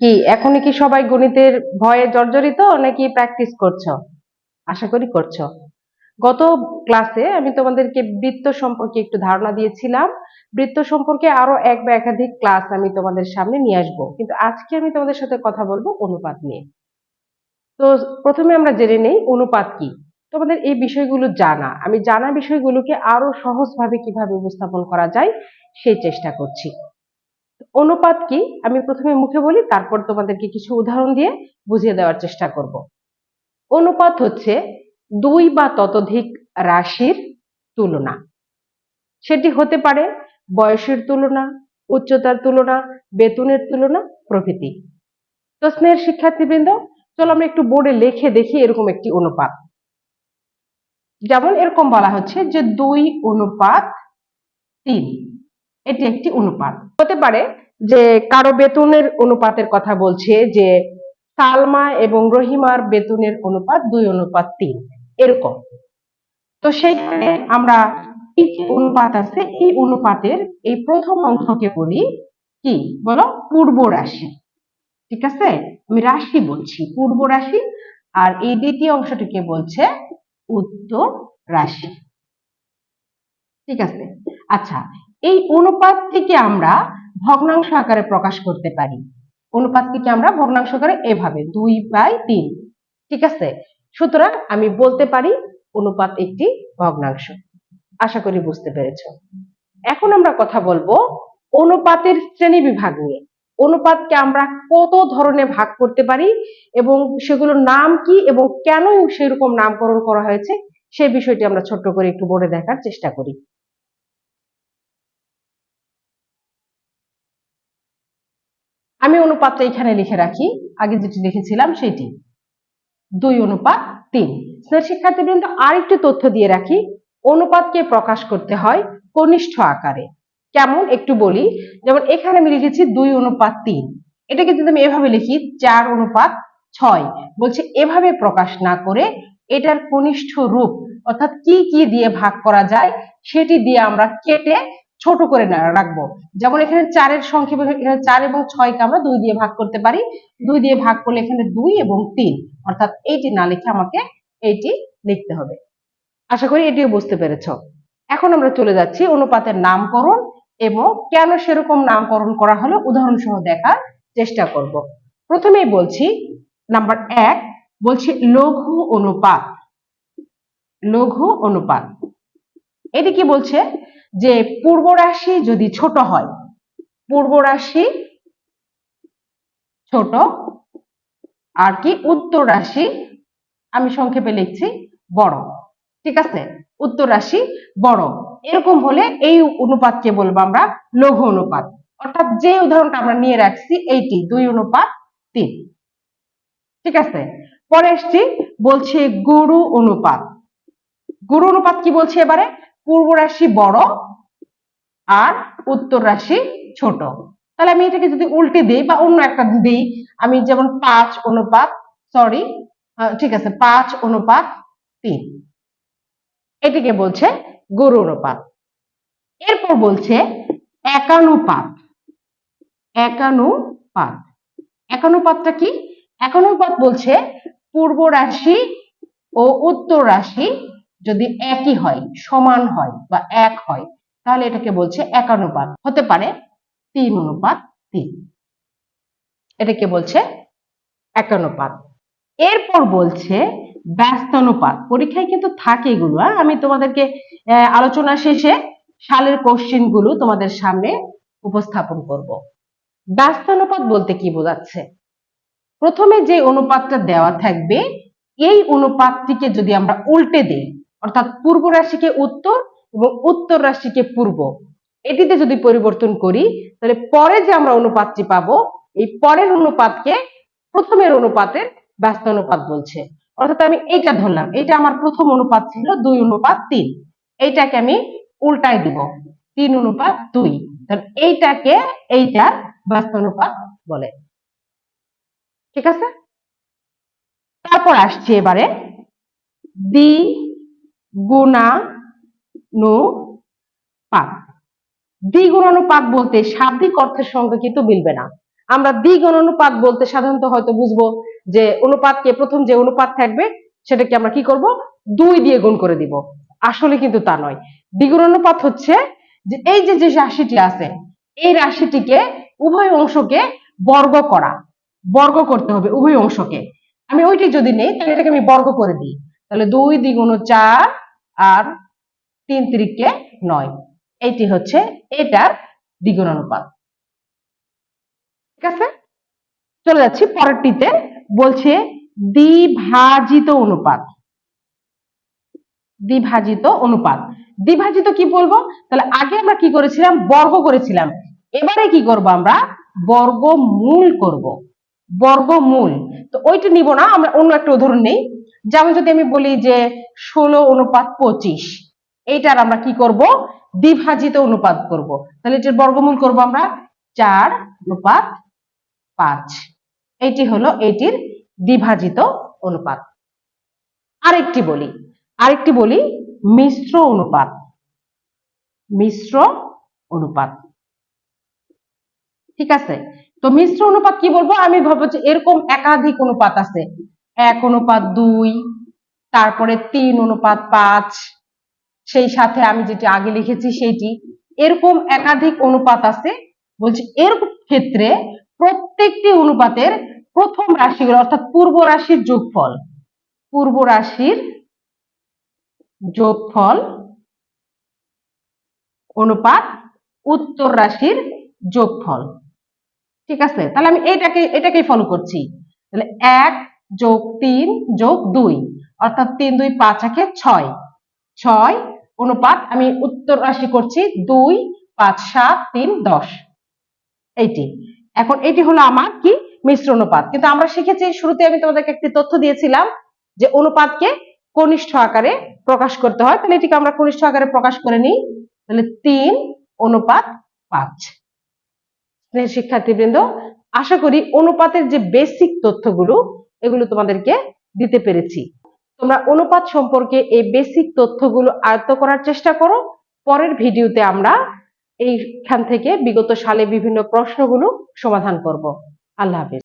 কি, এখনই কি সবাই গণিতের ভয়ে জর্জরিত নাকি প্র্যাকটিস করছ? আশা করি করছ। গত ক্লাসে আমি তোমাদেরকে বৃত্ত সম্পর্কে একটু ধারণা দিয়েছিলাম। বৃত্ত সম্পর্কে আরও এক বা একাধিক ক্লাস আমি তোমাদের সামনে নিয়ে আসব। কিন্তু আজকে আমি তোমাদের সাথে কথা বলব অনুপাত নিয়ে। তো প্রথমে আমরা জেনে নেই অনুপাত কি। তোমাদের এই বিষয়গুলো জানা। আমি জানা বিষয়গুলোকে আরও সহজভাবে কীভাবে উপস্থাপন করা যায়, সেই চেষ্টা করছি। অনুপাত কি? আমি প্রথমে মুখে বলি, তারপর তোমাদেরকে কিছু উদাহরণ দিয়ে বুঝিয়ে দেওয়ার চেষ্টা করব। অনুপাত হচ্ছে দুই বা ততোধিক রাশির তুলনা। সেটি হতে পারে বয়সের তুলনা, উচ্চতার তুলনা, বেতনের তুলনা, প্রভৃতি। তো স্নেহের শিক্ষার্থীবৃন্দ, চলো আমরা একটু বোর্ডে লিখে দেখি এরকম একটি অনুপাত। যেমন এরকম বলা হচ্ছে যে দুই অনুপাত তিন। এটি একটি অনুপাত। হতে পারে যে কারও বেতনের অনুপাতের কথা বলছে যে সালমা এবং রহিমার বেতনের অনুপাত দুই, অনুপাত তিন, এরকম। তো সেইখানে আমরা এই যে অনুপাত আছে এই অনুপাতের এই প্রথম অংশকে বলি কি? বলো, পূর্ব রাশি। ঠিক আছে? আমি রাশি বলছি, পূর্ব রাশি। আর এই দ্বিতীয় অংশটিকে বলছে উত্তর রাশি। ঠিক আছে? আচ্ছা এই অনুপাতটিকে আমরা ভগ্নাংশ আকারে প্রকাশ করতে পারি। অনুপাতটিকে আমরা ভগ্নাংশ আকারে এভাবে, দুই বাই তিন। ঠিক আছে? সুতরাং আমি বলতে পারি অনুপাত একটি ভগ্নাংশ। আশা করি বুঝতে পেরেছ। এখন আমরা কথা বলব অনুপাতের শ্রেণি বিভাগ নিয়ে। অনুপাতকে আমরা কত ধরনের ভাগ করতে পারি এবং সেগুলোর নাম কি এবং কেন সেরকম নামকরণ করা হয়েছে সেই বিষয়টি আমরা ছোট্ট করে একটু বলে দেখার চেষ্টা করি। আমি অনুপাতটা এখানে লিখে রাখি। আগে যেটি লিখেছিলাম সেটি। দুই অনুপাত তিন। স্নেহ শিক্ষার্থীবৃন্দ আর একটু তথ্য দিয়ে রাখি। অনুপাতকে প্রকাশ করতে হয় কনিষ্ঠ আকারে। কেমন? একটু বলি। যেমন এখানে আমি লিখেছি দুই অনুপাত তিন। এটাকে যদি আমি এভাবে লিখি, চার অনুপাত ছয়। বলছে এভাবে প্রকাশ না করে এটার কনিষ্ঠ রূপ, অর্থাৎ কি কি দিয়ে ভাগ করা যায়, সেটি দিয়ে আমরা কেটে ছোট করে রাখব। যেমন এখানে চারের সংক্ষেপে এখানে চার এবং ছয়কে আমরা দুই দিয়ে ভাগ করতে পারি। দুই দিয়ে ভাগ করলে এখানে দুই এবং তিন। অর্থাৎ এইটি না লিখে আমাকে এইটি লিখতে হবে। আশা করি এটিও বুঝতে পেরেছ। এখন আমরা চলে যাচ্ছি অনুপাতের নামকরণ এবং কেন সেরকম নামকরণ করা হলো উদাহরণ সহ দেখার চেষ্টা করব। প্রথমেই বলছি, নাম্বার এক, বলছি লঘু অনুপাত। লঘু অনুপাত। এটি কি বলছে? যে পূর্ব রাশি যদি ছোট হয়, পূর্ব রাশি ছোট আর কি উত্তর রাশি, আমি সংক্ষেপে লিখছি, বড়। ঠিক আছে? উত্তর রাশি বড়। এরকম হলে এই অনুপাতকে বলব আমরা? লঘু অনুপাত। অর্থাৎ যে উদাহরণটা আমরা নিয়ে রাখছি, এইটি, দুই অনুপাত, তিন। ঠিক আছে? পরে এসছি বলছে গুরু অনুপাত। গুরু অনুপাত কি বলছে এবারে? পূর্ব রাশি বড় আর উত্তর রাশি ছোট। তাহলে আমি এটাকে যদি উল্টে দিই বা অন্য একটা দিই, আমি যেমন পাঁচ অনুপাত সরি ঠিক আছে, পাঁচ অনুপাত তিন। এটিকে বলছে গুরু অনুপাত। এরপর বলছে একানুপাত। একানুপাত। একানুপাতটা কি? একানুপাত বলছে পূর্ব রাশি ও উত্তর রাশি যদি একই হয়, সমান হয় বা এক হয়, তাহলে এটাকে বলছে একানুপাত। হতে পারে তিন অনুপাত তিন। এটাকে বলছে একানুপাত। এরপর বলছে ব্যস্তানুপাত। পরীক্ষায় কিন্তু থাকে এগুলো হ্যাঁ? আমি তোমাদেরকে আলোচনা শেষে সালের কোশ্চেনগুলো তোমাদের সামনে উপস্থাপন করব। ব্যস্তানুপাত বলতে কি বোঝাচ্ছে? প্রথমে যে অনুপাতটা দেওয়া থাকবে, এই অনুপাতটিকে যদি আমরা উল্টে দিই অর্থাৎ পূর্ব রাশিকে উত্তর এবং উত্তর রাশিকে পূর্ব। এটিতে যদি পরিবর্তন করি, তাহলে পরে যে আমরা অনুপাতটি পাবো, এই পরের অনুপাতকে প্রথমের অনুপাতের ব্যস্ত অনুপাত বলছে। অর্থাৎ আমি এইটা ধরলাম এটা আমার প্রথম অনুপাত ছিল দুই অনুপাত তিন। এইটাকে আমি উল্টাই দিব, তিন অনুপাত দুই। তাহলে এইটাকে এইটা ব্যস্ত অনুপাত বলে। ঠিক আছে? তারপর আসছে এবারে দ্বি গুণা নু পাত দ্বিগুণানুপাত বলতে শাব্দিক অর্থের সঙ্গে কিন্তু মিলবে না। আমরা দ্বিগুণ অনুপাত বলতে সাধারণত হয়তো বুঝব যে অনুপাতকে, প্রথম যে অনুপাত থাকবে, সেটাকে আমরা কি করব? দুই দিয়ে গুণ করে দিব। আসলে কিন্তু তা নয়। দ্বিগুণ অনুপাত হচ্ছে যে এই যে যে রাশিটি আছে, এই রাশিটিকে উভয় অংশকে বর্গ করা। বর্গ করতে হবে উভয় অংশকে। আমি ওইটি যদি নেই, তাহলে এটাকে আমি বর্গ করে দিই। তাহলে দুই দ্বিগুণ চার আর তিন তিরিকে নয়। এইটি হচ্ছে এটার দ্বিগুণ অনুপাত। ঠিক আছে? চলে যাচ্ছি পরেরটিতে। বলছে দ্বিভাজিত অনুপাত। দ্বিভাজিত অনুপাত। দ্বিভাজিত কি বলব? তাহলে আগে আমরা কি করেছিলাম? বর্গ করেছিলাম। এবারে কি করব আমরা? বর্গমূল করব। বর্গমূল। তো ওইটা নিব না, আমরা অন্য একটা উদাহরণ নেই। যেমন যদি আমি বলি যে ষোলো অনুপাত পঁচিশ, এইটার আমরা কি করব? দ্বিভাজিত অনুপাত করব। তাহলে এটার বর্গমূল করব আমরা চার অনুপাত পাঁচ। এটি হলো এটির দ্বিভাজিত অনুপাত। আরেকটি বলি আরেকটি বলি মিশ্র অনুপাত। মিশ্র অনুপাত। ঠিক আছে? তো মিশ্র অনুপাত কি বলব? আমি ভাববো যে এরকম একাধিক অনুপাত আছে। এক অনুপাত দুই, তারপরে তিন অনুপাত পাঁচ, সেই সাথে আমি যেটি আগে লিখেছি সেইটি। এরকম একাধিক অনুপাত আছে। বলছি এর ক্ষেত্রে প্রত্যেকটি অনুপাতের প্রথম রাশিগুলো, অর্থাৎ পূর্ব রাশির যোগফল, পূর্ব রাশির যোগফল অনুপাত উত্তর রাশির যোগফল। ঠিক আছে? তাহলে আমি এটাকে এটাকেই ফলো করছি। তাহলে এক যোগ তিন যোগ দুই, অর্থাৎ তিন, দুই, পাঁচ, একে ছয়। ছয় অনুপাত আমি উত্তর রাশি করছি দুই, পাঁচ, সাত, তিন, দশ। এইটি। এখন এটি হলো আমার কি? মিশ্র অনুপাত। কিন্তু আমরা শিখেছি, শুরুতে আমি তোমাদেরকে একটি তথ্য দিয়েছিলাম যে অনুপাতকে কনিষ্ঠ আকারে প্রকাশ করতে হয়। তাহলে এটিকে আমরা কনিষ্ঠ আকারে প্রকাশ করে নিই। তাহলে তিন অনুপাত পাঁচ। শিক্ষার্থীবৃন্দ, আশা করি অনুপাতের যে বেসিক তথ্যগুলো, এগুলো তোমাদেরকে দিতে পেরেছি। তোমরা অনুপাত সম্পর্কে এই বেসিক তথ্যগুলো আয়ত্ত করার চেষ্টা করো। পরের ভিডিওতে আমরা এইখান থেকে বিগত সালে বিভিন্ন প্রশ্নগুলো সমাধান করব। আল্লাহ হাফেজ।